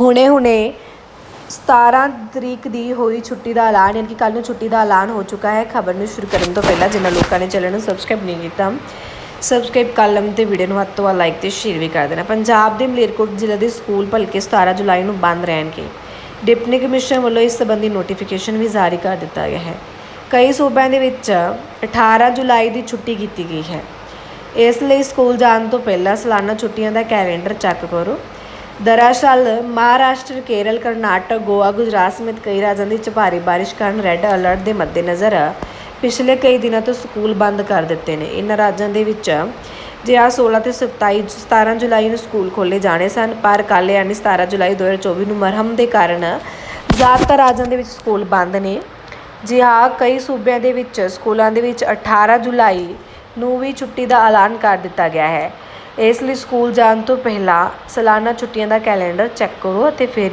ਹੁਣੇ-ਹੁਣੇ 17 ਤਰੀਕ ਦੀ ਹੋਈ ਛੁੱਟੀ ਦਾ ਐਲਾਨ, ਯਾਨੀ ਕਿ ਕੱਲ੍ਹ ਨੂੰ ਛੁੱਟੀ ਦਾ ਐਲਾਨ ਹੋ ਚੁੱਕਾ ਹੈ। ਖਬਰ ਨੂੰ ਸ਼ੁਰੂ ਕਰਨ ਤੋਂ ਪਹਿਲਾਂ ਜਿਨ੍ਹਾਂ ਲੋਕਾਂ ਨੇ ਚੈਨਲ ਨੂੰ ਸਬਸਕ੍ਰਾਈਬ ਨਹੀਂ ਕੀਤਾ, ਸਬਸਕ੍ਰਾਈਬ ਕਰ ਲਵਣ ਤੇ ਵੀਡੀਓ ਨੂੰ ਹੱਥ ਤੋਂ ਵੱਧ ਲਾਈਕ ਤੇ ਸ਼ੇਅਰ ਵੀ ਕਰ ਦੇਣਾ। ਪੰਜਾਬ ਦੇ ਮਲੇਰਕੋਟ ਜ਼ਿਲ੍ਹੇ ਦੇ ਸਕੂਲ ਭਲਕੇ 17 ਜੁਲਾਈ ਨੂੰ ਬੰਦ ਰਹਿਣਗੇ। ਡਿਪਟੀ ਕਮਿਸ਼ਨਰ ਵੱਲੋਂ ਇਸ ਸੰਬੰਧੀ ਨੋਟੀਫਿਕੇਸ਼ਨ ਵੀ ਜਾਰੀ ਕਰ ਦਿੱਤਾ ਗਿਆ ਹੈ। ਕਈ ਸੂਬਿਆਂ ਦੇ ਵਿੱਚ 18 ਜੁਲਾਈ ਦੀ ਛੁੱਟੀ ਕੀਤੀ ਗਈ ਹੈ। ਇਸ ਲਈ ਸਕੂਲ ਜਾਣ ਤੋਂ ਪਹਿਲਾਂ ਸਾਲਾਨਾ ਛੁੱਟੀਆਂ ਦਾ ਕੈਲੰਡਰ ਚੈੱਕ ਕਰੋ। ਦਰਅਸਲ ਮਹਾਰਾਸ਼ਟਰ, ਕੇਰਲ, ਕਰਨਾਟਕ, ਗੋਆ, ਗੁਜਰਾਤ ਸਮੇਤ ਕਈ ਰਾਜਾਂ ਦੇ ਵਿੱਚ ਭਾਰੀ ਬਾਰਿਸ਼ ਕਾਰਨ ਰੈੱਡ ਅਲਰਟ ਦੇ ਮੱਦੇਨਜ਼ਰ ਪਿਛਲੇ ਕਈ ਦਿਨਾਂ ਤੋਂ ਸਕੂਲ ਬੰਦ ਕਰ ਦਿੱਤੇ ਨੇ। ਇਹਨਾਂ ਰਾਜਾਂ ਦੇ ਵਿੱਚ ਜੇ ਆ 16 ਤੇ 27 17 ਜੁਲਾਈ ਨੂੰ ਸਕੂਲ ਖੋਲੇ ਜਾਣੇ ਸਨ, ਪਰ ਕੱਲ੍ਹ ਯਾਨੀ 17 ਜੁਲਾਈ 2024 ਨੂੰ ਮਰਹਮ ਦੇ ਕਾਰਨ ਜ਼ਿਆਦਾਤਰ ਰਾਜਾਂ ਦੇ ਵਿੱਚ ਸਕੂਲ ਬੰਦ ਨੇ। ਜੀ ਹਾਂ ਕਈ ਸੂਬਿਆਂ ਦੇ ਵਿੱਚ, ਸਕੂਲਾਂ ਦੇ ਵਿੱਚ 18 ਜੁਲਾਈ ਨੂੰ ਵੀ ਛੁੱਟੀ ਦਾ ਐਲਾਨ ਕਰ ਦਿੱਤਾ ਗਿਆ ਹੈ। ਇਸ ਲਈ ਸਕੂਲ ਜਾਣ ਤੋਂ ਪਹਿਲਾਂ ਸਾਲਾਨਾ ਛੁੱਟੀਆਂ ਦਾ ਕੈਲੰਡਰ ਚੈੱਕ ਕਰੋ ਅਤੇ ਫਿਰ